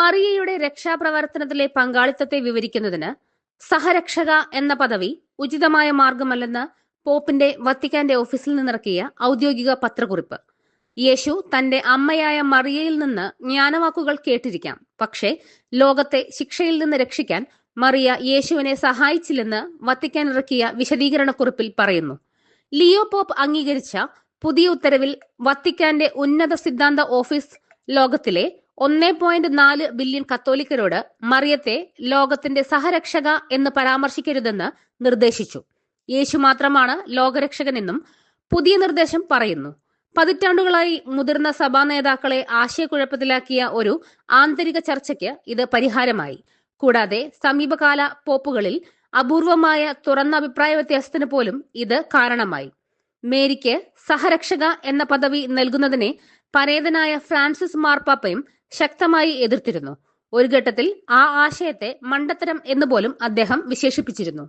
മറിയയുടെ രക്ഷാപ്രവർത്തനത്തിലെ പങ്കാളിത്തത്തെ വിവരിക്കുന്നതിന് സഹരക്ഷക എന്ന പദവി ഉചിതമായ മാർഗമല്ലെന്ന് പോപ്പിന്റെ വത്തിക്കാന്റെ ഓഫീസിൽ നിന്നിറക്കിയ ഔദ്യോഗിക പത്രക്കുറിപ്പ്. യേശു തന്റെ അമ്മയായ മറിയയിൽ നിന്ന് ജ്ഞാനവാക്കുകൾ കേട്ടിരിക്കാം. പക്ഷേ ലോകത്തെ ശിക്ഷയിൽ നിന്ന് രക്ഷിക്കാൻ മറിയ യേശുവിനെ സഹായിച്ചില്ലെന്ന് വത്തിക്കാൻ ഇറക്കിയ വിശദീകരണക്കുറിപ്പിൽ പറയുന്നു. ലിയോ പോപ്പ് അംഗീകരിച്ച പുതിയ ഉത്തരവിൽ വത്തിക്കാന്റെ ഉന്നത സിദ്ധാന്ത ഓഫീസ് ലോകത്തിലെ ഒന്നേ പോയിന്റ് നാല് ബില്യൺ കത്തോലിക്കരോട് മറിയത്തെ ലോകത്തിന്റെ സഹരക്ഷക എന്ന് പരാമർശിക്കരുതെന്ന് നിർദ്ദേശിച്ചു. യേശു മാത്രമാണ് ലോകരക്ഷകനെന്നും പുതിയ നിർദ്ദേശം പറയുന്നു. പതിറ്റാണ്ടുകളായി മുതിർന്ന സഭാ നേതാക്കളെ ആശയക്കുഴപ്പത്തിലാക്കിയ ഒരു ആന്തരിക ചർച്ചയ്ക്ക് ഇത് പരിഹാരമായി. കൂടാതെ സമീപകാല പോപ്പുകളിൽ അപൂർവമായ തുറന്ന അഭിപ്രായ വ്യത്യാസത്തിന് പോലും ഇത് കാരണമായി. മേരിക്ക് സഹരക്ഷക എന്ന പദവി നൽകുന്നതിനെ പരേതനായ ഫ്രാൻസിസ് മാർപ്പാപ്പയും ശക്തമായി എതിർത്തിരുന്നു. ഒരു ഘട്ടത്തിൽ ആ ആശയത്തെ മണ്ടത്തരം എന്ന് പോലും അദ്ദേഹം വിശേഷിപ്പിച്ചിരുന്നു.